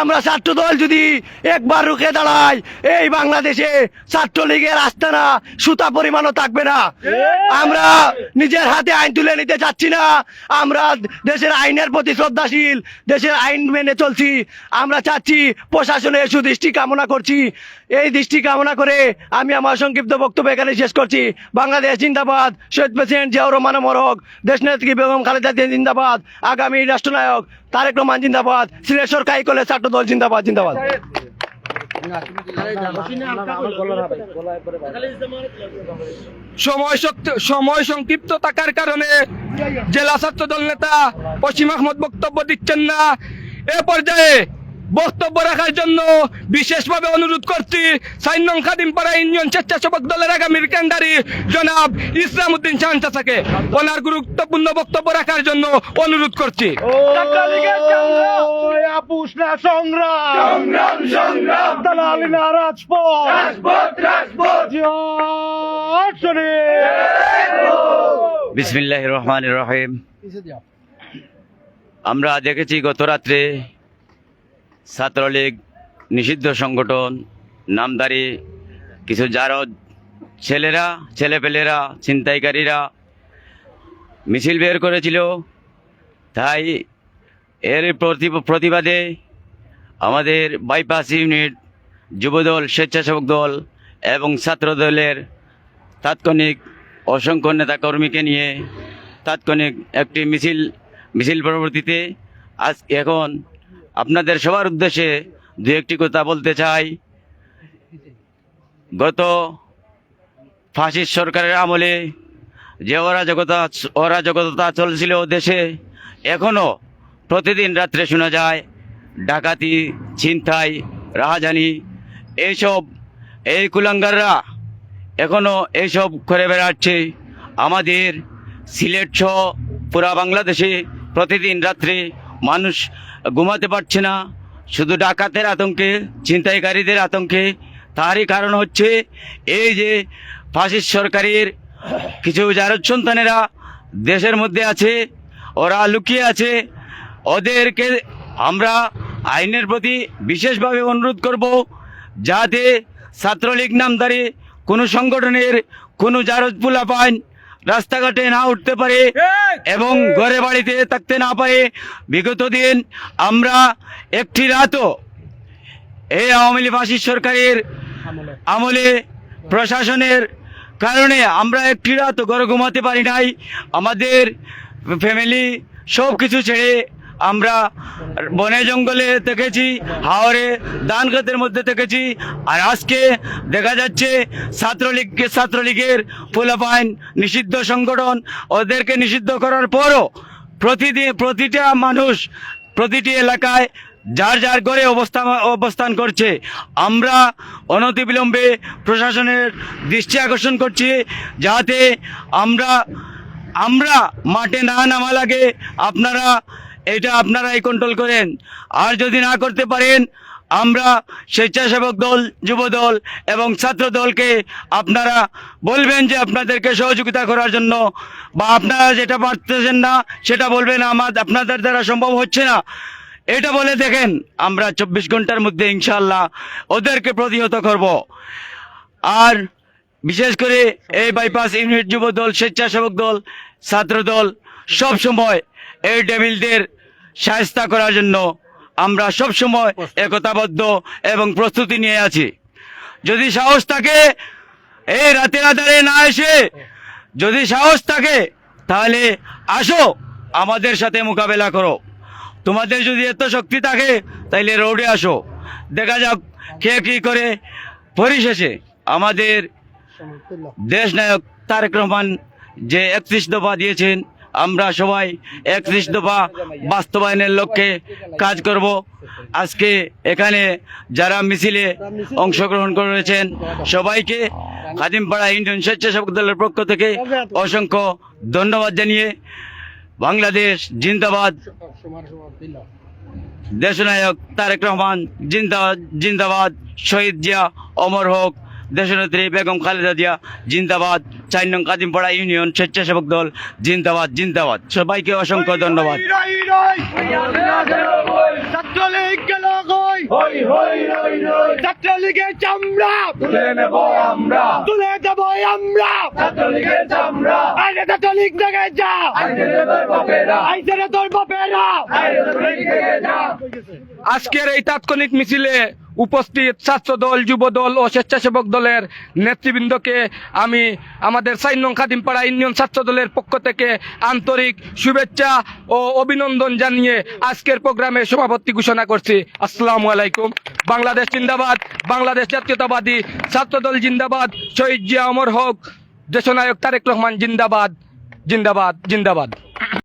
আমরা ছাত্র দল যদি একবার রুখে দাঁড়াই, এই বাংলাদেশে ছাত্রলীগের আস্তানা সুতা পরিমাণও থাকবে না। আমরা নিজের হাতে আইন তুলে নিতে চাচ্ছি না। আমরা দেশের আইনের প্রতি শ্রদ্ধাশীল, দেশের আইন মেনে চলছি। আমরা চাচ্ছি প্রশাসনের সুদৃষ্টি কামনা করছি। এই দৃষ্টি কামনা করে আমি আমার সংক্ষিপ্ত বক্তব্য এখানে শেষ করছি। বাংলাদেশ জিন্দাবাদ, শহীদ প্রেসিডেন্ট জিয়াউর রহমান মরক দেশনেত্রী বেগম খালেদা জিন্দাবাদ, আগামী রাষ্ট্রনায়ক তারেক রহমান জিন্দাবাদ, শ্রীলেশ্বর কাই কলেজ ছাত্র দল জিন্দাবাদ জিন্দাবাদ। সময় সময় সংক্ষিপ্ত থাকার কারণে জেলা ছাত্র দল নেতা পশ্চিম আহমদ বক্তব্য দিচ্ছেন না। এ পর্যায়ে বক্তব্য রাখার জন্য বিশেষভাবে অনুরোধ করছি সাইন নং খাদিমপাড়া ইউনিয়ন স্বেচ্ছাসেবক দলের আগামীর কেন্দ্রারি জনাব ইসলাম উদ্দিন চাচাকে ওনার গুরুত্বপূর্ণ বক্তব্য রাখার জন্য অনুরোধ করছি। বিসমিল্লাহ রহমান রহিম। আমরা দেখেছি গত রাত্রে ছাত্রলীগ, নিষিদ্ধ সংগঠন, নামদারি, কিছু জারদ ছেলেরা, ছেলেপেলেরা, ছিনতাইকারীরা মিছিল বের করেছিল। তাই এর প্রতি- প্রতিবাদে আমাদের বাইপাস ইউনিট যুবদল, স্বেচ্ছাসেবক দল এবং ছাত্র দলের তাৎক্ষণিক অসংখ্য নেতাকর্মীকে নিয়ে তাৎক্ষণিক একটি মিছিল মিছিল পরবর্তীতে আজ এখন আপনাদের সবার উদ্দেশ্যে দু একটি কথা বলতে চাই। গত ফাঁসির সরকারের আমলে যে অরাজকতা অরাজকতা চলছিল দেশে এখনও প্রতিদিন রাত্রে শোনা যায়, ডাকাতি, ছিনতাই, রাহাজানি, এইসব, এই কুলাঙ্গাররা এখনও এইসব করে বেড়াচ্ছে। আমাদের সিলেট সহ পুরা বাংলাদেশে প্রতিদিন রাত্রে মানুষ ঘুমাতে পারছে না। শুধু ডাকাতের আতঙ্কে, ছিনতাইকারীদের আতঙ্কে। তারই কারণ হচ্ছে এই যে ফাঁসির সরকারের কিছু জারদ সন্তানেরা দেশের মধ্যে আছে, ওরা লুকিয়ে আছে। ওদেরকে আমরা আইনের প্রতি বিশেষভাবে অনুরোধ করব যাতে ছাত্রলীগ নামদারি কোনো সংগঠনের কোনো জারদ পুলা পান রাস্তাঘাটে না উঠতে পারে এবং ঘরে বাড়িতে থাকতে না পারে। বিগত দিন আমরা একটি রাতও এই আওয়ামী লীগ সরকারের আমলে। প্রশাসনের কারণে আমরা একটি রাত ঘরে ঘুমাতে পারি নাই। আমাদের ফ্যামিলি সব কিছু ছেড়ে আমরা বনে জঙ্গলে থেকেছি হাওড়ে ধান খেতের মধ্যে থেকেছি, আর আজকে দেখা যাচ্ছে ছাত্রলীগকে ছাত্রলীগের পোলাপাইন নিষিদ্ধ সংগঠন। ওদেরকে নিষিদ্ধ করার পরও প্রতিদিন প্রতিটা মানুষ প্রতিটি এলাকায় যার যার ঘরে অবস্থান অবস্থান করছে। আমরা অনতিবিলম্বে প্রশাসনের দৃষ্টি আকর্ষণ করছি যাতে আমরা আমরা মাঠে না নামা লাগে। আপনারা এটা আপনারাই কন্ট্রোল করেন। আর যদি না করতে পারেন, আমরা স্বেচ্ছাসেবক দল, যুব দল এবং ছাত্র দলকে আপনারা বলবেন যে আপনাদেরকে সহযোগিতা করার জন্য বা আপনারা যেটা পারতেছেন না, সেটা বলবেন আমার, আপনাদের দ্বারা সম্ভব হচ্ছে না। এটা বলে দেখেন, আমরা চব্বিশ ঘণ্টার মধ্যে ইনশাল্লাহ ওদেরকে প্রতিহত করব। আর বিশেষ করে এই বাইপাস ইউনিট যুব দল, স্বেচ্ছাসেবক দল, ছাত্র দল, সব সময় এই ডেভিলদের সাহস্তা করার জন্য আমরা সব সময় একতাবদ্ধ এবং প্রস্তুতি নিয়ে আছি। যদি সাহস থাকে, এই রাতের আধারে না এসে যদি সাহস থাকে, তাহলে আসো আমাদের সাথে মোকাবেলা করো। তোমাদের যদি এত শক্তি থাকে তাহলে রোডে আসো। দেখা যাক কে কি করে পরিশেষে আমাদের দেশ নায়ক তারেক রহমান যে একত্রিশ দফা দিয়েছেন আমরা সবাই একত্রিশ দফা বাস্তবায়নের লক্ষ্যে কাজ করব। আজকে এখানে যারা মিছিলে অংশগ্রহণ করেছেন সবাইকে খাদিমপাড়া ইন্ডিয়ান স্বেচ্ছাসেবক দলের পক্ষ থেকে অসংখ্য ধন্যবাদ জানিয়ে বাংলাদেশ জিন্দাবাদ। দেশনায়ক তারেক রহমান জিন্দাবাদ জিন্দাবাদ, শহীদ জিয়া, অমর হোক। দেশনেত্রী বেগম খালেদা জিয়া, জিন্দাবাদ। চার নং কাদিমপাড়া ইউনিয়ন স্বেচ্ছাসেবক দল, জিন্দাবাদ জিন্দাবাদ। সবাইকে অসংখ্য ধন্যবাদ। আজকের এই তাৎক্ষণিক মিছিলে উপস্থিত ছাত্র দল যুব দল ও স্বেচ্ছাসেবক দলের নেতৃবৃন্দকে আমি আমাদের সাইন খাদিমপাড়া ইউনিয়ন ছাত্র দলের পক্ষ থেকে আন্তরিক শুভেচ্ছা ও অভিনন্দন জানিয়ে আজকের প্রোগ্রামে সভাপতি ঘোষণা করছি। আসসালামু আলাইকুম। বাংলাদেশ জিন্দাবাদ, বাংলাদেশ জাতীয়তাবাদী ছাত্র দল জিন্দাবাদ, শহীদ জিয়া অমর হক, দেশনায়ক তারেক রহমান জিন্দাবাদ জিন্দাবাদ জিন্দাবাদ।